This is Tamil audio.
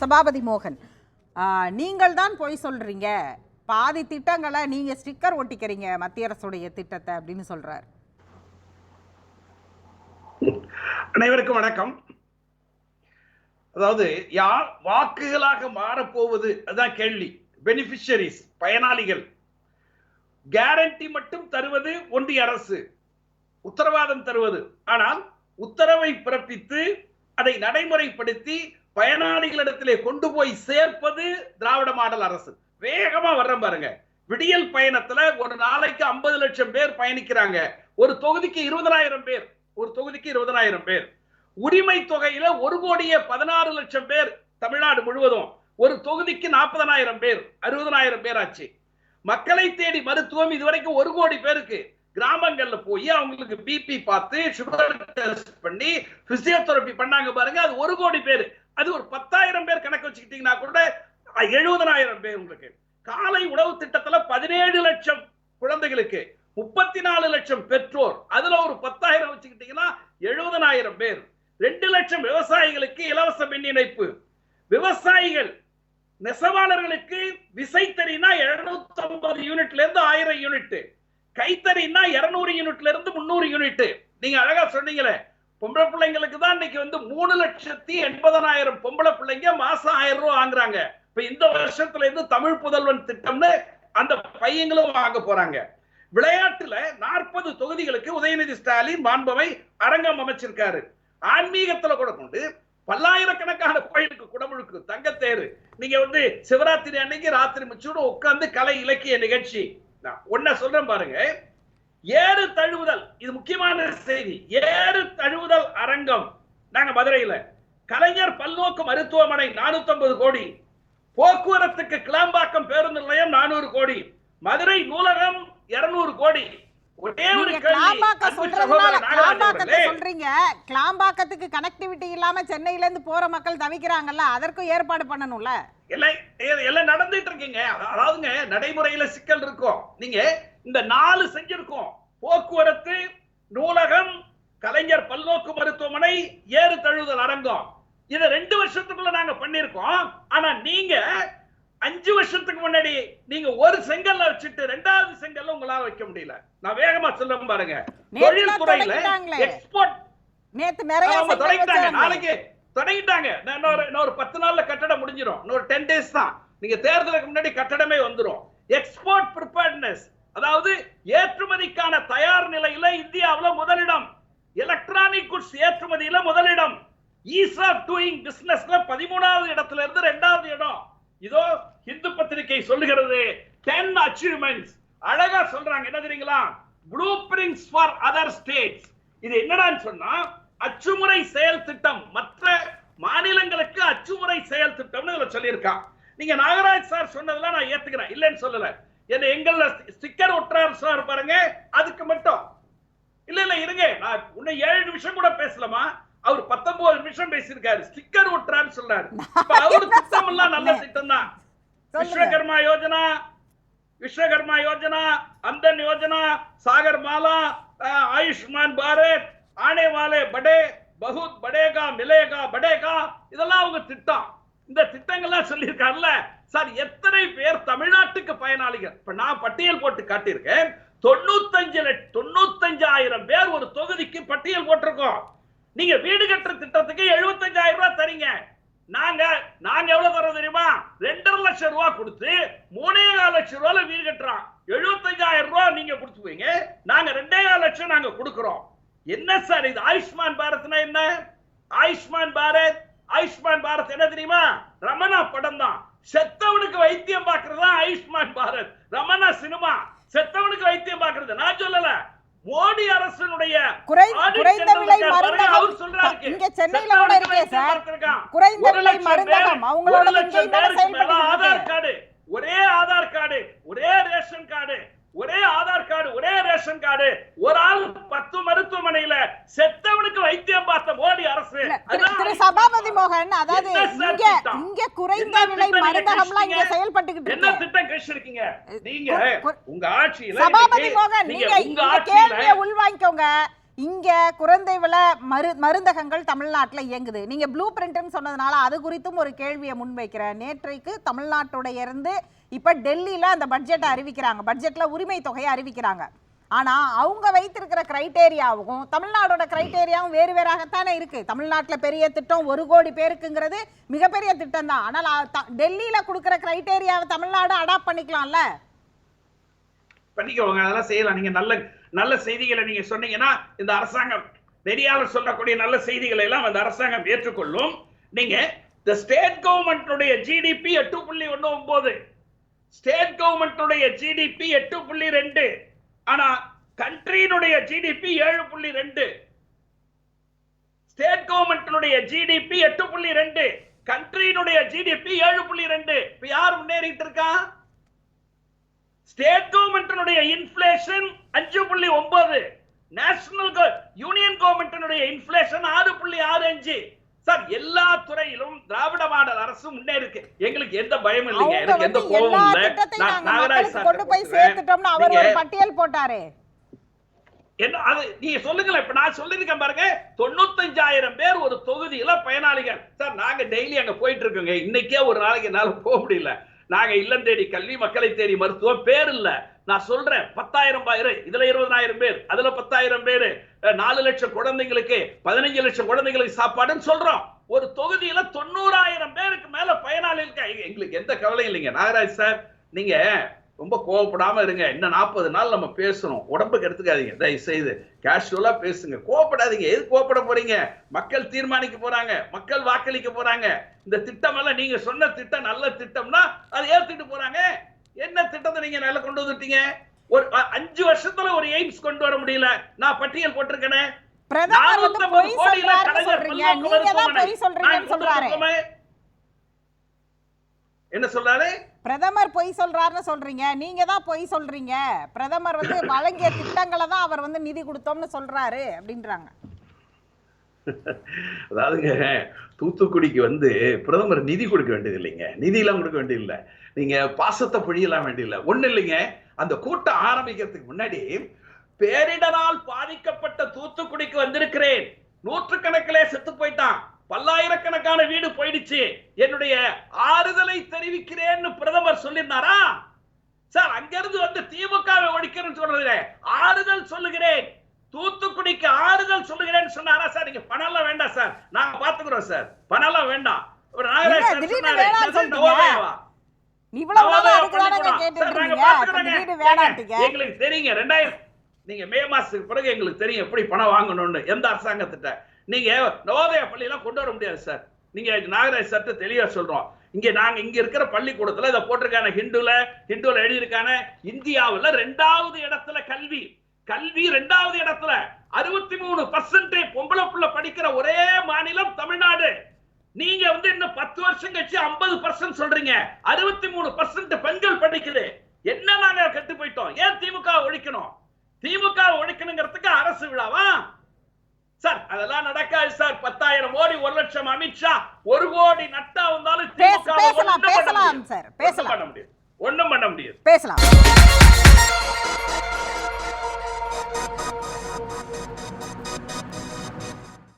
சபாபதி மோகன். நீங்கள் தான் பொய் சொல்றீங்க. பாதி திட்டங்களை நீங்க ஸ்டிக்கர் ஒட்டிக்கிறீங்க மத்திய அரசுடைய திட்டத்தை அப்படின்னு சொல்றார். அனைவருக்கும் வணக்கம். அதாவது யார் வாக்குகளாக மாறப்போவது அதான் கேள்வி. பெனிஃபிஷரிஸ் பயனாளிகள். கேரண்டி மட்டும் தருவது ஒன்றிய அரசு. உத்தரவாதம் தருவது. ஆனால் உத்தரவை பிறப்பித்து அதை நடைமுறைப்படுத்தி பயனாளிகளிடத்திலே கொண்டு போய் சேர்ப்பது திராவிட மாடல் அரசு. வேகமா வர்றோம் பாருங்க. விடியல் பயணத்துல ஒரு நாளைக்கு ஐம்பது லட்சம் பேர் பயணிக்கிறாங்க. ஒரு தொகுதிக்கு இருபதனாயிரம் பேர். ஒரு தொகுதிக்கு இருபதனாயிரம் பேர். உரிமை தொகையில ஒரு கோடியே பதினாறு லட்சம் பேர் தமிழ்நாடு முழுவதும். ஒரு தொகுதிக்கு நாற்பதனாயிரம் பேர். அறுபதனாயிரம் பேர் ஆச்சு. மக்களை தேடி மருத்துவம் இதுவரைக்கும் ஒரு கோடி பேருக்கு. கிராமங்கள்ல போய் அவங்களுக்கு பிபி பார்த்து சுகர் டெஸ்ட் பண்ணி பிசியோதெரபி பண்ணாங்க பாருங்க. அது ஒரு கோடி பேர். அது ஒரு பத்தாயிரம் பேர் கணக்கு வச்சுக்கிட்டீங்கன்னா கூட எழுபதனாயிரம் பேர் உங்களுக்கு. காலை உணவு திட்டத்துல பதினேழு லட்சம் குழந்தைகளுக்கு முப்பத்தி நாலு லட்சம் பெற்றோர். அதுல ஒரு பத்தாயிரம் வச்சுக்கிட்டீங்கன்னா எழுபதனாயிரம் பேர். ரெண்டு லட்சம் விவசாயிகளுக்கு இலவச மின் இணைப்பு. விவசாயிகள் நெசவாளர்களுக்கு விசைத்தறினா எழுநூத்தி ஐம்பது யூனிட்ல இருந்து ஆயிரம் யூனிட் கைத்தறினா இருநூறு யூனிட்ல இருந்து முன்னூறு யூனிட் நீங்க அழகா சொன்னீங்களே பொம்பளை பிள்ளைங்களுக்கு தான் இன்னைக்கு வந்து மூணு லட்சத்தி எண்பதனாயிரம் பொம்பளை பிள்ளைங்க மாசம் ஆயிரம் ரூபாய் வாங்குறாங்க. இப்ப இந்த வருஷத்துல இருந்து தமிழ் புதல்வன் திட்டம்னு அந்த பையங்களும் வாங்க போறாங்க. விளையாட்டுல நாற்பது தொகுதிகளுக்கு உதயநிதி ஸ்டாலின் மாண்பவை அரங்கம் அமைச்சிருக்காரு. ஆன்மீகத்துல கூட கொண்டு பல்லாயிரக்கணக்கான கோயிலுக்கு குடமுழுக்கு தங்கத்தேரு நீங்க வந்து சிவராத்திரி அன்னைக்கு ராத்திரி முச்சூடு உட்கார்ந்து கலை இலக்கிய நிகழ்ச்சி. நான் ஒன்ன சொல்றேன் பாருங்க. ஏறு தழுவுதல் இது முக்கியமான செய்தி. ஏறு தழுவுதல் அரங்கம். நாங்க மதுரையில. கலைஞர் பல்நோக்கு மருத்துவமனை 450 கோடி. போக்குவரத்துக்கு கிளாம்பாக்கம் பேருந்து நிலையம் நானூறு கோடி. மதுரை நூலகம் 200 கோடி. கிளாம்பாக்கத்துக்கு கனெக்டிவிட்டி இல்லாம சென்னையில இருந்து போற மக்கள் தவிக்கிறாங்கல்ல அதற்கும் ஏற்பாடு பண்ணணும்ல? எல்லாம் நடந்துட்டு இருக்கீங்க. அத- அதாவதுங்க நடைமுறையில சிக்கல் இருக்கும். நீங்க இந்த நாலு செஞ்சிருக்கோம். போக்குவரத்து நூலகம் கலைஞர் பல்நோக்கு மருத்துவமனை ஏறு தழுவுதல் அரங்கம். இத ரெண்டு வருஷத்துக்குள்ள நாங்க பண்ணிருக்கோம் ஆனா நீங்க அஞ்சு வருஷத்துக்கு முன்னாடி நீங்க ஒரு செங்கல்ல வச்சுட்டு ரெண்டாவது செங்கல்ல உங்களால வைக்க முடியல. நான் வேகமா சொல்ல பாருங்க. தொழில்துறையில தொடங்கிட்டாங்களே. எக்ஸ்போர்ட் நேத்து நிறைய தொடங்கிட்டாங்க. நாளைக்கு தொடங்கிட்டாங்க. நான் இன்னொரு இன்னொரு பத்து நாள்ல கட்டடம் முடிஞ்சிடும். இன்னொரு டென் டேஸ் தான். நீங்க தேர்தலுக்கு முன்னாடி கட்டடமே வந்துரும். எக்ஸ்போர்ட் ப்ரிப்பேர்ட்னஸ் அதாவது ஏற்றுமதிக்கான தயார் நிலையில இந்தியாவில் முதலிடம். எலக்ட்ரானிக் குட்ஸ் ஏற்றுமதியில முதலிடம். ஈஸ் ஆஃப் டூயிங் பிசினஸ்ல பதிமூணாவது இடத்துல இருந்து ரெண்டாவது இடம். இதோ இந்து பத்திரிகை சொல்லுகிறது டென் அச்சீவ்மெண்ட்ஸ் அழகா சொல்றாங்க என்ன தெரியுங்களா? Blue prints for other states இது என்னடான்னு சொன்னா அச்சுமுறை செயல் திட்டம். மற்ற மாநிலங்களுக்கு அச்சுமுறை செயல் திட்டம்னு இதுல சொல்லியிருக்கான் நீங்க நாகராஜ் சார் சொன்னதெல்லாம் நான் ஏத்துக்கிறேன். இல்லைன்னு சொல்லல. என்ன எங்கள்ல ஸ்டிக்கர் ஒட்டுறாரு சார் பாருங்க அதுக்கு மட்டும். இல்ல இல்ல இருங்க. நான் இன்னும் ஏழு நிமிஷம் கூட பேசலாமா அவர் பத்தொன்பது நிமிஷம் பேசியிருக்காரு. ஸ்டிக்கர் சொல்றாரு. இப்ப அவர் திட்டம் எல்லாம் நல்ல திட்டம் தான். விஸ்வகர்மா யோஜனா விஸ்வகர்மா யோஜனா அந்தன் யோஜனா சாகர் மாலா ஆயுஷ்மான் பாரத் ஆனே வாலே படே பகுத் படேகா மிலேகா படேகா இதெல்லாம் அவங்க திட்டம். இந்த திட்டங்கள்லாம் சொல்லியிருக்காருல்ல. சார் எத்தனை பேர் தமிழ்நாட்டுக்கு பயனாளிகள்? இப்ப நான் பட்டியல் போட்டு காட்டியிருக்கேன். தொண்ணூத்தஞ்சு தொண்ணூத்தஞ்சாயிரம் பேர் ஒரு தொகுதிக்கு பட்டியல் போட்டிருக்கோம். நீங்க வீடு கட்டுற திட்டத்துக்கு எழுபத்தஞ்சாயிரம் ரூபாய் தரீங்க. நாங்க நாங்க எவ்வளவு தரோம் தெரியுமா? ரெண்டரை லட்சம் ரூபாய் கொடுத்து மூணே கால் லட்சம் ரூபாய்ல வீடு கட்டுறோம். எழுபத்தஞ்சாயிரம் ரூபாய் நீங்க கொடுத்துவீங்க நாங்க ரெண்டே கால் லட்சம் நாங்க கொடுக்குறோம். என்ன சார் இது? ஆயுஷ்மான் பாரத்னா என்ன? ஆயுஷ்மான் பாரத் ஆயுஷ்மான் பாரத் என்ன தெரியுமா? ரமணா படம் தான் செத்தவனுக்கு வைத்தியம் பார்க்கறது ஆயுஷ்மான் பாரத். ரமணா சினிமா. செத்தவனுக்கு வைத்தியம் பார்க்கறது. நான் சொல்லல. மோடி அரசனுடைய குறைந்த விலை மருந்தகம். அவர் சொல்றாரு இங்க சென்னையில கூட இருக்கே சார். குறைந்த ஒரு விலை லட்சம் மருந்தகம். அவங்களோட ஆதார். கார்டு. ஒரே ஆதார் கார்டு. ஒரே ரேஷன் கார்டு. ஒரே ஆதார் கார்டு ஒரே ரேஷன் கார்டு ஒரு ஆள் பத்து மருத்துவமனையில செத்தவனுக்கு வைத்தியம் பார்த்த மோடி அரசு. திரு- சபாபதி மோகன் அதாவது இங்க? இங்க குறைந்த விலை மருந்தகம்லாம் இங்க? செயல்பட்டுக்கிட்டு என்ன திட்டம் கழிச்சிருக்கீங்க நீங்க உங்க ஆட்சியில சபாபதி மோகன் நீங்க உங்க கேள்வியை உள்வாங்கிக்கோங்க. இங்க குழந்தை விலை மரு மருந்தகங்கள் தமிழ்நாட்டுல இயங்குது. நீங்க ப்ளூ பிரிண்ட்னு சொன்னதுனால அது குறித்தும் ஒரு கேள்வியை முன்வைக்கிறேன். நேற்றைக்கு தமிழ்நாட்டுடைய இருந்து இப்ப டெல்லியில அந்த பட்ஜெட்டை அறிவிக்கிறாங்க. பட்ஜெட்ல உரிமை தொகையை அறிவிக்கிறாங்க. ஆனா அவங்க வைத்திருக்கிற கிரைட்டேரியாவும் தமிழ்நாடோட கிரைட்டேரியாவும் வேறு வேறாகத்தானே இருக்கு. தமிழ்நாட்டில் பெரிய திட்டம் ஒரு கோடி பேருக்குங்கிறது மிகப்பெரிய திட்டம் தான். ஆனால் டெல்லியில் கொடுக்குற டெல்லியில கிரைட்டேரியாவை தமிழ்நாடு அடாப்ட் பண்ணிக்கலாம்ல? பண்ணிக்கோங்க. அதெல்லாம் செய்யலாம். நீங்க நல்ல நல்ல செய்திகளை நீங்க சொன்னீங்கன்னா இந்த அரசாங்கம் நெறியாளர் சொல்லக்கூடிய நல்ல செய்திகளை எல்லாம் அந்த அரசாங்கம் ஏற்றுக்கொள்ளும். நீங்க இந்த ஸ்டேட் கவர்மெண்ட்டுடைய ஜிடிபி எட்டு புள்ளி ஒன்று ஒன்பது ஸ்டேட் கவர்மெண்ட்டுடைய ஜிடிபி எட்டு புள்ளி ரெண்டு ஆனா கண்ட்ரியினுடைய ஜிடிபி ஏழு புள்ளி ரெண்டு. ஸ்டேட் கவர்மெண்ட்டினுடைய ஜிடிபி எட்டு புள்ளி ரெண்டு கண்ட்ரியினுடைய ஜிடிபி ஏழு புள்ளி ரெண்டு. இப்ப யார் முன்னேறிட்டு இருக்கா ஸ்டேட் கவர்மெண்ட்டினுடைய இன்ஃபிளேஷன் அஞ்சு புள்ளி ஒன்பது நேஷனல் யூனியன் கவர்மெண்ட்டினுடைய இன்ஃபிளேஷன் ஆறு புள்ளி ஆறு அஞ்சு. சார் எல்லா துறையிலும் திராவிட மாடல் அரசு முன்னேறிருக்கு எங்களுக்கு எந்த பயமும் இல்லைங்க. எனக்கு எந்த கோபமும் இல்லை. நாகராஜ் சார் கொண்டு போய் சேர்த்துட்டோம்னு அவர் ஒரு பட்டியல் போட்டாரே. என்ன அது நீங்க சொல்லுங்களேன். இப்ப நான் சொல்லிருக்கேன் பாருங்க. தொண்ணூத்தஞ்சாயிரம் பேர் ஒரு தொகுதியில பயனாளிகள். சார் நாங்க டெய்லி அங்க போயிட்டு இருக்கோங்க. இன்னைக்கே ஒரு நாளைக்கு என்னால போக முடியல. நாங்க இல்லம் தேடி கல்வி மக்களை தேடி மருத்துவம். பேர் இல்ல. நான் சொல்றேன் பத்தாயிரம் பேர் இதுல இருபதாயிரம் பேர் அதுல பத்தாயிரம் பேர் நாலு லட்சம் குழந்தைங்களுக்கு பதினஞ்சு லட்சம் குழந்தைங்களுக்கு சாப்பாடுன்னு சொல்றோம். ஒரு தொகுதியில தொண்ணூறாயிரம் பேருக்கு மேல பயனாளி இருக்கா? எங்களுக்கு எந்த கவலையும் இல்லைங்க. நாகராஜ் சார் நீங்க ரொம்ப கோவப்படாம இருங்க. இன்னும் நாற்பது நாள் நம்ம பேசணும். உடம்புக்கு எடுத்துக்காதீங்க. தயவு செய்து கேஷுவலா பேசுங்க. கோவப்படாதீங்க. எது கோவப்பட போறீங்க? மக்கள் தீர்மானிக்க போறாங்க. மக்கள் வாக்களிக்க போறாங்க. இந்த திட்டம் எல்லாம் நீங்க சொன்ன திட்டம் நல்ல திட்டம்னா அதை ஏத்துட்டு போறாங்க. என்ன திட்டத்தை நீங்க நல்லா கொண்டு வந்துட்டீங்க? ஒரு அஞ்சு வருஷத்துல ஒரு எய்ம்ஸ் கொண்டு வர முடியல. நான் பட்டியல் போட்டிருக்கேனே. பிரதமர் வந்து 450 பொய் கோடியில சொல்றாருன்னு கலைஞர் சொல்றீங்க. பல்நோக்கு நீங்க தான் மருத்துவமனை. பொய் சொல்றீங்கன்னு நான் சொல்றாரு. கொடுத்த என்ன சொல்றாரு பிரதமர் பொய் சொல்றாருன்னு சொல்றீங்க. நீங்க தான் பொய் சொல்றீங்க. பிரதமர் வந்து வழங்கிய திட்டங்களை தான் அவர் வந்து நிதி கொடுத்தோம்னு சொல்றாரு அப்படின்றாங்க. அதாவதுங்க தூத்துக்குடிக்கு வந்து பிரதமர் நிதி கொடுக்க வேண்டியது இல்லைங்க நிதி எல்லாம் கொடுக்க வேண்டியது இல்ல நீங்க பாசத்தை பொழியலாம் வேண்டியதில்லை ஒண்ணு இல்லைங்க. அந்த கூட்டம் ஆரம்பிக்கிறதுக்கு முன்னாடி பேரிடரால் பாதிக்கப்பட்ட தூத்துக்குடிக்கு வந்திருக்கிறேன். நூற்றுக்கணக்கிலே செத்து போயிட்டான். பல்லாயிரக்கணக்கான வீடு போயிடுச்சு. என்னுடைய ஆறுதலை தெரிவிக்கிறேன்னு பிரதமர் சொல்லியிருந்தாரா? சார் அங்கிருந்து வந்து திமுகவை ஒழிக்கிறேன்னு சொல்றது ஆறுதல் சொல்லுகிறேன். தூத்துக்குடிக்கு ஆறுதல் சொல்லுகிறேன்னு சொன்னாரா சார்? நீங்க பணம் எல்லாம் வேண்டாம் சார். நாங்க பாத்துக்கிறோம் சார். பணம் எல்லாம் வேண்டாம். ஒரு நாகராஜ் இவ்வளவு எங்களுக்கு தெரியுங்க ரெண்டாயிரம். நீங்க மே மாசத்துக்கு பிறகு எங்களுக்கு தெரியும் எப்படி பணம் வாங்கணும்னு எந்த அரசாங்கத்திட்ட. நீங்க நவோதயா பள்ளி எல்லாம் கொண்டு வர முடியாது சார். நீங்க நாகராஜ் சட்ட தெளிவா சொல்றோம். இங்க நாங்க இங்க இருக்கிற பள்ளிக்கூடத்துல இதை போட்டிருக்கான ஹிந்துல ஹிந்துல எழுதியிருக்கான இந்தியாவுல ரெண்டாவது இடத்துல கல்வி. கல்வி ரெண்டாவது இடத்துல. அறுபத்தி மூணு பர்சன்ட் பொம்பளை புள்ள படிக்கிற ஒரே மாநிலம் தமிழ்நாடு. நீங்க வந்து இன்னும் பத்து வருஷம் கழிச்சு ஐம்பது பர்சன்ட் சொல்றீங்க. அறுபத்தி மூணு பர்சன்ட் பெண்கள் படிக்குது. என்ன நாங்க கெட்டு போயிட்டோம் ஏன் திமுக ஒழிக்கணும்? திமுக ஒழிக்கணுங்கிறதுக்கு அரசு விழாவா? சார் அதெல்லாம் நடக்காது சார். பத்தாயிரம் கோடி ஒரு லட்சம் அமித்ஷா ஒரு கோடி நட்டா வந்தாலும் பேசலாம், பேசலாம். சார், பேசலாம். பண்ண முடியாது. ஒண்ணும் பண்ண முடியாது. பேசலாம்.